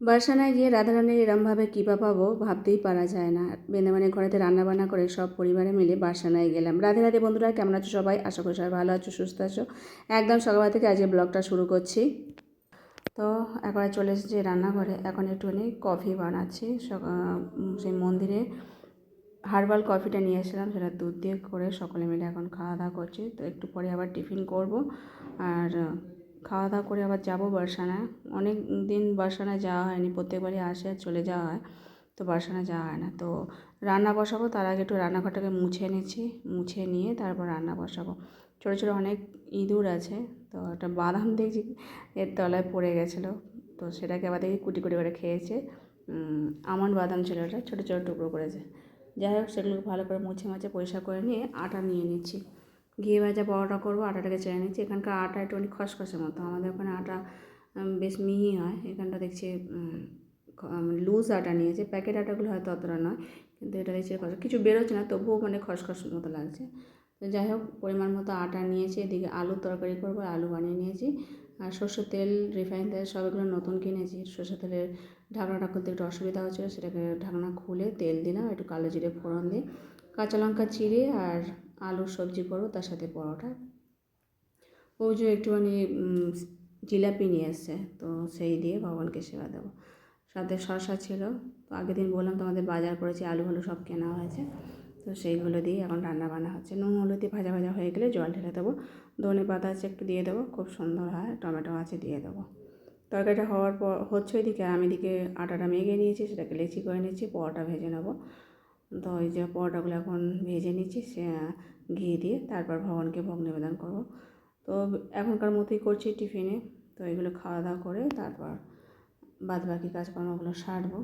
বার্সানায় গিয়ে রাধারানীর এরমভাবে কৃপা পাবো ভাবতেই পারা যায় না। বেন্দামানে ঘরেতে রান্নাবান্না করে সব পরিবারে মিলে বার্সানায় গেলাম। রাধে রাধে বন্ধুরা, কেমন আছো সবাই? আশা করি সবাই ভালো আছো, সুস্থ আছো। একদম সকালবেলা থেকে আজকে ব্লগটা শুরু করছি। তো একবার চলে এসেছি রান্নাঘরে। এখন একটুখানি কফি বানাচ্ছি। সেই মন্দিরে হার্বাল কফিটা নিয়ে এসেছিলাম। সেটা দুধ দিয়ে করে সকলে মিলে এখন খাওয়া দাওয়া করছি। তো একটু পরে আবার টিফিন করব। আর খাওয়া দাওয়া করে আবার যাব বার্সানায় অনেক দিন বার্সানায় যাওয়া হয়নি, প্রত্যেকবারই আসে আর চলে যাওয়া হয়, তো বার্সানায় যাওয়া হয় না। তো রান্না বসাবো, তার আগে একটু রান্নাঘরটাকে মুছে নিচ্ছি, মুছে নিয়ে তারপর রান্না বসাবো। ছোটো ছোটো অনেক ইঁদুর আছে, তো একটা বাদাম দেখছি এর তলায় পড়ে গেছিল, তো সেটাকে আবার দেখি কুটি কুটি করে খেয়েছে। আমন্ড বাদাম ছিল ওটা, ছোটো ছোটো টুকরো করেছে। যাই হোক, সেগুলোকে ভালো করে মুছে, মাছে পরিষ্কার করে নিয়ে আটা নিয়ে নিচ্ছি। ঘি ভাজা পরোটা করব, আটাটাকে চেয়ে নিচ্ছি। এখানকার আটা একটু অনেক খসখসের মতো। আমাদের ওখানে আটা বেশ মিহি হয়। এখানটা দেখছি লুজ আটা নিয়েছে। প্যাকেট আটাগুলো হয়তো অতটা নয়, কিন্তু এটা দেখছি কিছু বেরোচ্ছে না, তবুও মানে খসখস মতো লাগছে। তো যাই হোক, পরিমাণ মতো আটা নিয়েছি। এদিকে আলুর তরকারি করব, আলু বানিয়ে নিয়েছি। আর সর্ষের তেল, রিফাইন তেল সব এগুলো নতুন কিনেছি। সর্ষের তেলের ঢাকনাটা খুলতে একটু অসুবিধা হচ্ছিল, সেটাকে ঢাকনা খুলে তেল দিলাম, একটু কালো জিরে ফোড়ন দিয়ে কাঁচা লঙ্কা চিড়ে আর আলুর সবজি করব, তার সাথে পরোটা। ওই যে একটুখানি জিলাপি নিয়ে এসছে, তো সেই দিয়ে ভগবানকে সেবা দেবো। সাথে শসা ছিল, তো আগের দিন বললাম তোমাদের বাজার করেছি, আলু হলু সব কেনা হয়েছে। তো সেইগুলো দিয়ে এখন রান্না বান্না হচ্ছে। নুন, হলুদ দিয়ে ভাজা ভাজা হয়ে গেলে জল ঢেলে দেবো। ধনে পাতা আছে একটু দিয়ে দেবো, খুব সুন্দর হয়, টমেটো আছে দিয়ে দেবো। তরকারিটা হওয়ার পর, হচ্ছে আর আমি এদিকে আটাটা মেখে নিয়েছি, সেটাকে লেচি করে নিচ্ছি, পরোটা ভেজে নেব। তো ওই যে পরোটাগুলো এখন ভেজে নিচ্ছি, সে ঘি দিয়ে তারপর ভগবানকে ভোগ নিবেদন করব। তো এখনকার মতোই করছি টিফিনে। তো এগুলো খাওয়া দাওয়া করে তারপর বাদ বাকি কাজকর্মগুলো সারবো।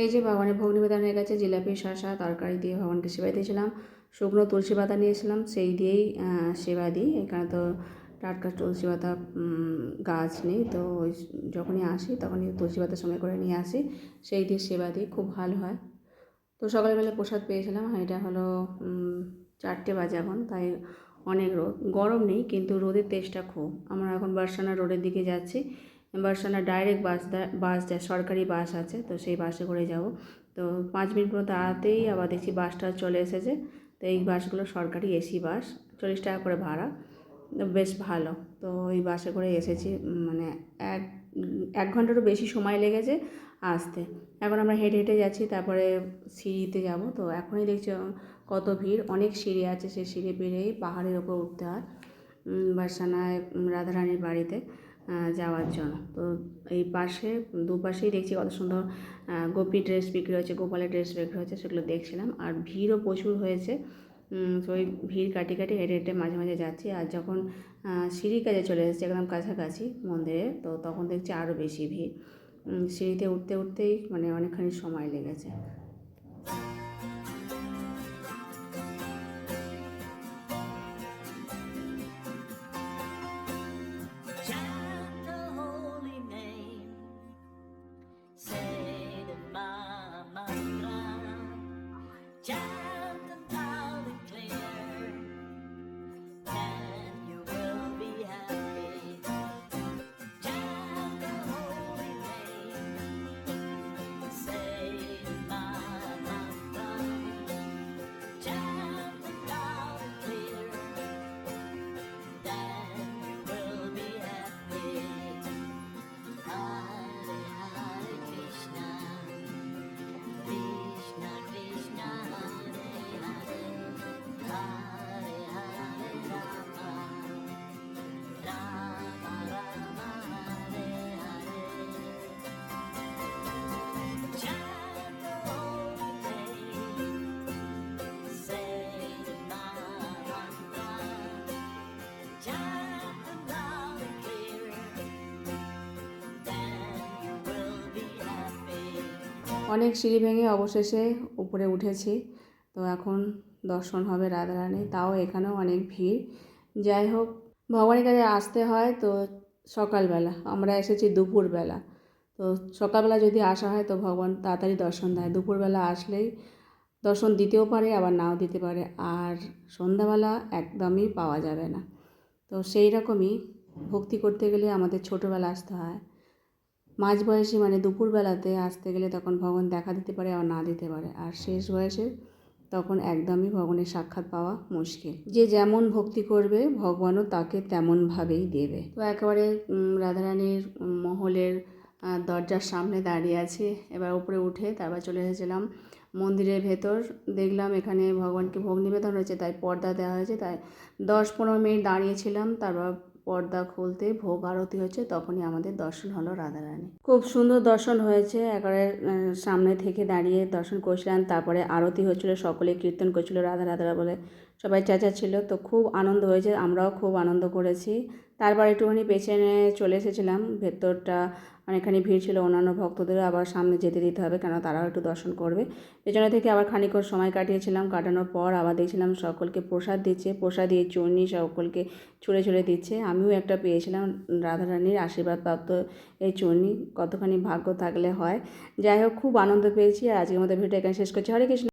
এই যে ভগবানের ভোগ নিবেদন হয়ে গেছে জিলাপি শসা, তরকারি দিয়ে ভগবানকে সেবা দিয়েছিলাম, শুকনো তুলসী পাতা নিয়েছিলাম, সেই দিয়েই সেবা দিই। এখানে তো টাটকা তুলসী পাতা গাছ নেই, তো ওই যখনই আসি তখনই তুলসী পাতা সঙ্গে করে নিয়ে আসি, সেই দিয়ে সেবা দিই, খুব ভালো হয়। তো সকালবেলা প্রসাদ পেয়েছিলাম আর এটা হলো চারটে বাজে এখন, তাই অনেক রোদ। গরম নেই, কিন্তু রোদের তেজটা খুব। আমরা এখন বার্সানা রোডের দিকে যাচ্ছি। বার্সানা ডাইরেক্ট বাস বাস যায়, সরকারি বাস আছে, তো সেই বাসে করে যাব। তো পাঁচ মিনিট মতো দাঁড়াতেই আবার দেখছি বাসটা চলে এসেছে। তো এই বাসগুলো সরকারি এসি বাস চল্লিশ টাকা করে ভাড়া। বেশ ভালো। তো ওই বাসে করে এসেছি মানে এক এক ঘন্টারও বেশি সময় লেগেছে আসতে। এখন আমরা হেঁটে হেঁটে যাচ্ছি তারপরে সিঁড়িতে যাব। তো এখনই দেখছি কত ভিড়। অনেক সিঁড়ি আছে সেই সিঁড়ি পেরিয়েই পাহাড়ের ওপর উঠতে হয় উম, রাধারানীর বাড়িতে যাওয়ার জন্য। তো এই পাশে দুপাশেই দেখছি কত সুন্দর গোপী ড্রেস বিক্রি হচ্ছে গোপালের ড্রেস বিক্রি হচ্ছে সেগুলো দেখছিলাম। আর ভিড়ও প্রচুর হয়েছে। তো ওই ভিড় কাটি কাটি হেঁটে হেঁটে মাঝে মাঝে যাচ্ছি। আর যখন সিঁড়ির কাছে চলে এসেছি একদম কাছাকাছি মন্দিরে তো তখন দেখছি আরও বেশি ভিড়। সিঁড়িতে উঠতে উঠতেই মানে অনেকখানি সময় লেগেছে। Chant অনেক সিঁড়ি ভেঙে অবশেষে উপরে উঠেছি। তো এখন দর্শন হবে রাধারানী, তাও এখানেও অনেক ভিড়। যাই হোক, ভগবানের কাছে আসতে হয় তো সকালবেলা, আমরা এসেছি দুপুরবেলা। তো সকালবেলা যদি আসা হয় তো ভগবান তাড়াতাড়ি দর্শন দেয়। দুপুরবেলা আসলেই দর্শন দিতেও পারে, আবার নাও দিতে পারে। আর সন্ধ্যাবেলা একদমই পাওয়া যাবে না। তো সেই রকমই ভক্তি করতে গেলে আমাদের ছোটোবেলা আসতে হয়। মাঝ বয়সী মানে দুপুরবেলাতে আসতে গেলে তখন ভগবান দেখা দিতে পারে আর না দিতে পারে। আর শেষ বয়সে তখন একদমই ভগবানের সাক্ষাৎ পাওয়া মুশকিল। যে যেমন ভক্তি করবে, ভগবানও তাকে তেমনভাবেই দেবে। তো একেবারে রাধারানীর মহলের দরজার সামনে দাঁড়িয়ে আছি। এবার উপরে উঠে তারপর চলে এসেছিলাম মন্দিরের ভেতর। দেখলাম এখানে ভগবানকে ভোগ নিবেদন হয়েছে তাই পর্দা দেওয়া হয়েছে, তাই দশ পনেরো মিনিট দাঁড়িয়েছিলাম। তারপর পর্দা খুলতে ভোগ আরতি হয়েছে, তখনই আমাদের দর্শন হলো রাধারানী। খুব সুন্দর দর্শন হয়েছে, একবারে সামনে থেকে দাঁড়িয়ে দর্শন করছিলেন তারপরে আরতি হচ্ছিল সকলে কীর্তন করছিল, রাধা রাধা বলে সবাই চেঁচাচ্ছিল, তো খুব আনন্দ হয়েছে, আমরাও খুব আনন্দ করেছি। তারপর একটুখানি পেছনে চলে এসেছিলাম, ভেতরটা অনেকখানি ভিড় ছিল, অন্যান্য ভক্তদেরও আবার সামনে যেতে দিতে হবে, কেন তারাও একটু দর্শন করবে। পেছনে থেকে আবার খানিকক্ষণ সময় কাটিয়েছিলাম, কাটানোর পর আবার দেখছিলাম সকলকে প্রসাদ দিচ্ছে, প্রসাদ দিয়ে চূর্ণি সকলকে ছুঁড়ে ছুঁড়ে দিচ্ছে। আমিও একটা পেয়েছিলাম, রাধারানীর আশীর্বাদ প্রাপ্ত এই চূর্ণি কতখানি ভাগ্য থাকলে হয়। যাই হোক, খুব আনন্দ পেয়েছি, আর আজকের মতো ভিডিও এখানে শেষ করছি। হরে কৃষ্ণ।